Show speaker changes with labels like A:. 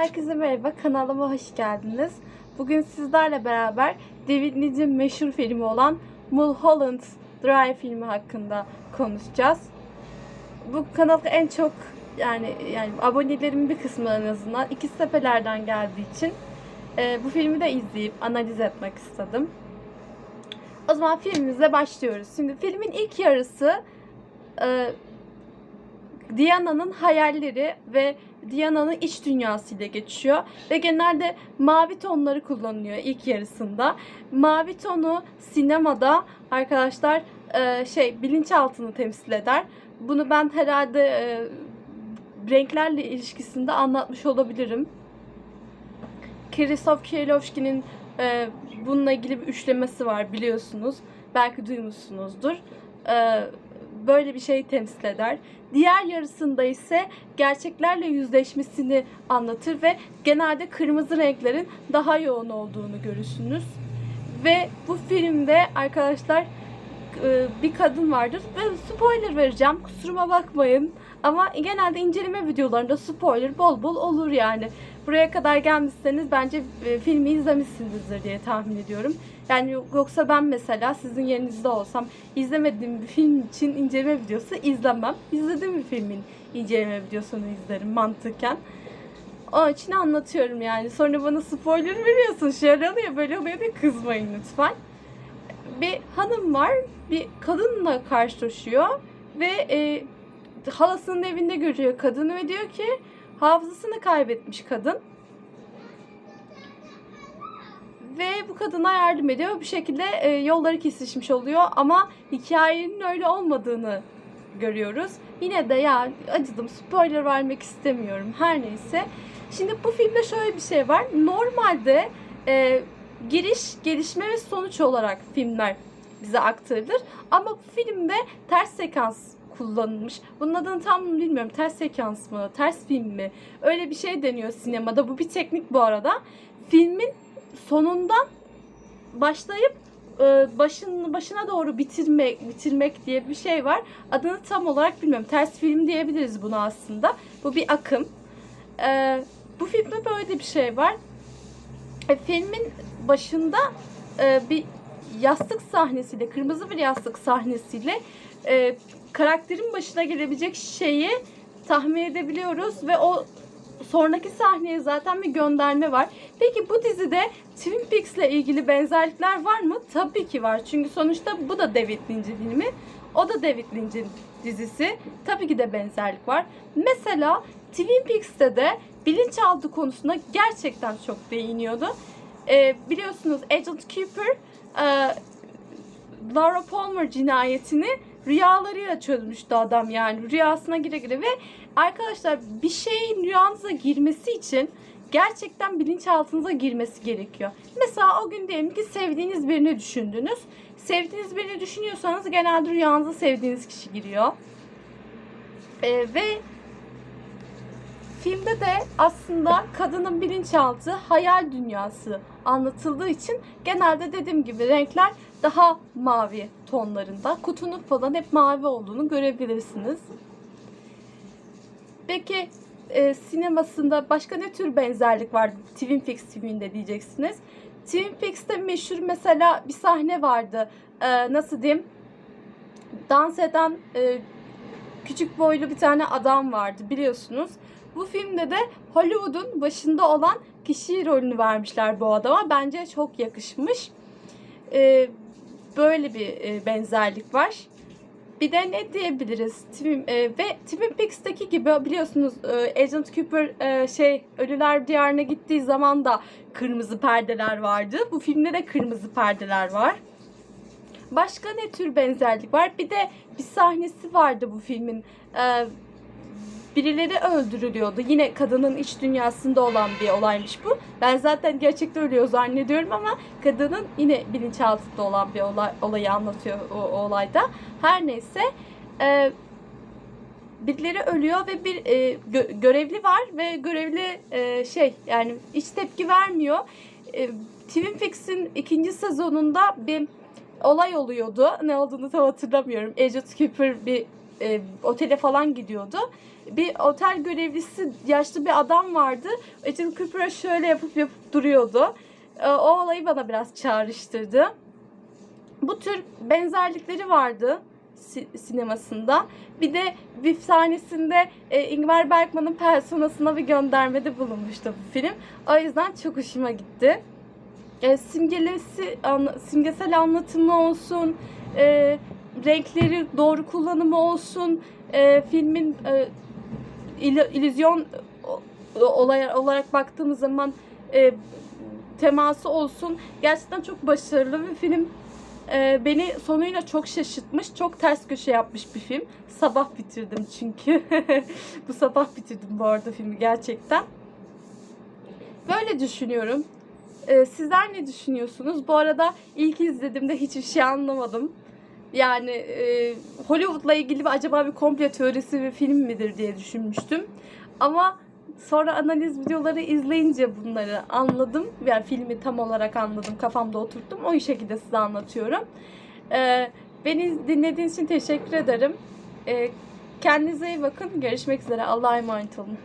A: Herkese merhaba, kanalıma hoş geldiniz. Bugün sizlerle beraber David Lean'in meşhur filmi olan Mulholland Drive filmi hakkında konuşacağız. Bu kanalda en çok yani yani abonelerimin bir kısmı en azından iki seferlerden geldiği için e, bu filmi de izleyip analiz etmek istedim. O zaman filmimize başlıyoruz. Şimdi filmin ilk yarısı e, Diana'nın hayalleri ve Diana'nın iç dünyasıyla geçiyor ve genelde mavi tonları kullanılıyor ilk yarısında. Mavi tonu sinemada arkadaşlar e, şey bilinçaltını temsil eder. Bunu ben herhalde e, renklerle ilişkisinde anlatmış olabilirim. Krzysztof Kieslowski'nin e, bununla ilgili bir üçlemesi var biliyorsunuz. Belki duymuşsunuzdur. E, böyle bir şey temsil eder. Diğer yarısında ise gerçeklerle yüzleşmesini anlatır ve genelde kırmızı renklerin daha yoğun olduğunu görürsünüz. Ve bu filmde arkadaşlar e, bir kadın vardır ve spoiler vereceğim kusuruma bakmayın. Ama genelde inceleme videolarında spoiler bol bol olur yani. Buraya kadar gelmişseniz bence e, filmi izlemişsinizdir diye tahmin ediyorum. Yani yoksa ben mesela sizin yerinizde olsam izlemediğim bir film için inceleme videosu izlemem. İzlediğim bir filmin inceleme videosunu izlerim mantıken. Onun için anlatıyorum yani. Sonra bana spoiler veriyorsun. Şöyle oluyor böyle oluyor diye kızmayın lütfen. Bir hanım var. Bir kadınla karşılaşıyor. Ve e, halasının evinde görüyor kadını ve diyor ki hafızasını kaybetmiş kadın. Ve bu kadına yardım ediyor. Bir şekilde e, yolları kesişmiş oluyor ama hikayenin öyle olmadığını görüyoruz. Yine de ya acıdım spoiler vermek istemiyorum her neyse. Şimdi bu filmde şöyle bir şey var. Normalde e, giriş, gelişme ve sonuç olarak filmler bize aktarılır. Ama bu filmde ters sekans kullanılmış. Bunun adını tam bilmiyorum. Ters sekans mı? Ters film mi? Öyle bir şey deniyor sinemada. Bu bir teknik bu arada. Filmin sonundan başlayıp e, başın başına doğru bitirmek bitirmek diye bir şey var. Adını tam olarak bilmiyorum. Ters film diyebiliriz buna aslında. Bu bir akım. E, bu filmde böyle bir şey var. E, filmin başında bir yastık sahnesiyle, kırmızı bir yastık sahnesiyle karakterin başına gelebilecek şeyi tahmin edebiliyoruz ve o sonraki sahneye zaten bir gönderme var. Peki bu dizide Twin Peaks ile ilgili benzerlikler var mı? Tabii ki var. Çünkü sonuçta bu da David Lynch'in filmi. O da David Lynch'in dizisi. Tabii ki de benzerlik var. Mesela Twin Peaks'te de bilinçaltı konusuna gerçekten çok değiniyordu. Ee, biliyorsunuz Agent Cooper e, Laura Palmer cinayetini rüyalarıyla çözmüştü adam yani rüyasına gire gire ve arkadaşlar bir şeyin rüyanıza girmesi için gerçekten bilinçaltınıza girmesi gerekiyor. Mesela o gün diyelim ki sevdiğiniz birini düşündünüz. Sevdiğiniz birini düşünüyorsanız genelde rüyanıza sevdiğiniz kişi giriyor. Ee, ve filmde de aslında kadının bilinçaltı hayal dünyası anlatıldığı için genelde dediğim gibi renkler daha mavi tonlarında. Kutunun falan hep mavi olduğunu görebilirsiniz. Peki e, sinemasında başka ne tür benzerlik var Twin Peaks filminde diyeceksiniz. Twin Peaks'te meşhur mesela bir sahne vardı. E, nasıl diyeyim? Dans eden e, küçük boylu bir tane adam vardı biliyorsunuz. Bu filmde de Hollywood'un başında olan kişi rolünü vermişler bu adama. Bence çok yakışmış. Ee, böyle bir e, benzerlik var. Bir de ne diyebiliriz? Twin, e, ve Twin Peaks'teki gibi biliyorsunuz e, Agent Cooper e, şey Ölüler Diyarı'na gittiği zaman da kırmızı perdeler vardı. Bu filmde de kırmızı perdeler var. Başka ne tür benzerlik var? Bir de bir sahnesi vardı bu filmin. E, birileri öldürülüyordu. Yine kadının iç dünyasında olan bir olaymış bu. Ben zaten gerçekte ölüyor zannediyorum ama kadının yine bilinçaltında olan bir olay, olayı anlatıyor o, o olayda. Her neyse e, birileri ölüyor ve bir e, gö- görevli var ve görevli e, şey yani hiç tepki vermiyor. E, Twin Peaks'in ikinci sezonunda bir olay oluyordu. Ne olduğunu tam hatırlamıyorum. Agent Cooper bir e, otele falan gidiyordu. Bir otel görevlisi yaşlı bir adam vardı. Açıl Cooper'a şöyle yapıp yapıp duruyordu. E, o olayı bana biraz çağrıştırdı. Bu tür benzerlikleri vardı si- sinemasında. Bir de bir sahnesinde e, Ingmar Bergman'ın personasına bir göndermede bulunmuştu bu film. O yüzden çok hoşuma gitti. E, simgelesi, anla- simgesel anlatımı olsun, e, renkleri doğru kullanımı olsun, e, filmin e, il- illüzyon olay olarak baktığımız zaman e, teması olsun. Gerçekten çok başarılı bir film. E, beni sonuyla çok şaşırtmış, çok ters köşe yapmış bir film. Sabah bitirdim çünkü. bu sabah bitirdim bu arada filmi gerçekten. Böyle düşünüyorum. Ee, sizler ne düşünüyorsunuz? Bu arada ilk izlediğimde hiçbir şey anlamadım. Yani e, Hollywood'la ilgili bir acaba bir komple teorisi bir film midir diye düşünmüştüm. Ama sonra analiz videoları izleyince bunları anladım. Yani filmi tam olarak anladım. Kafamda oturttum. O şekilde size anlatıyorum. Ee, beni dinlediğiniz için teşekkür ederim. Ee, kendinize iyi bakın. Görüşmek üzere. Allah'a emanet olun.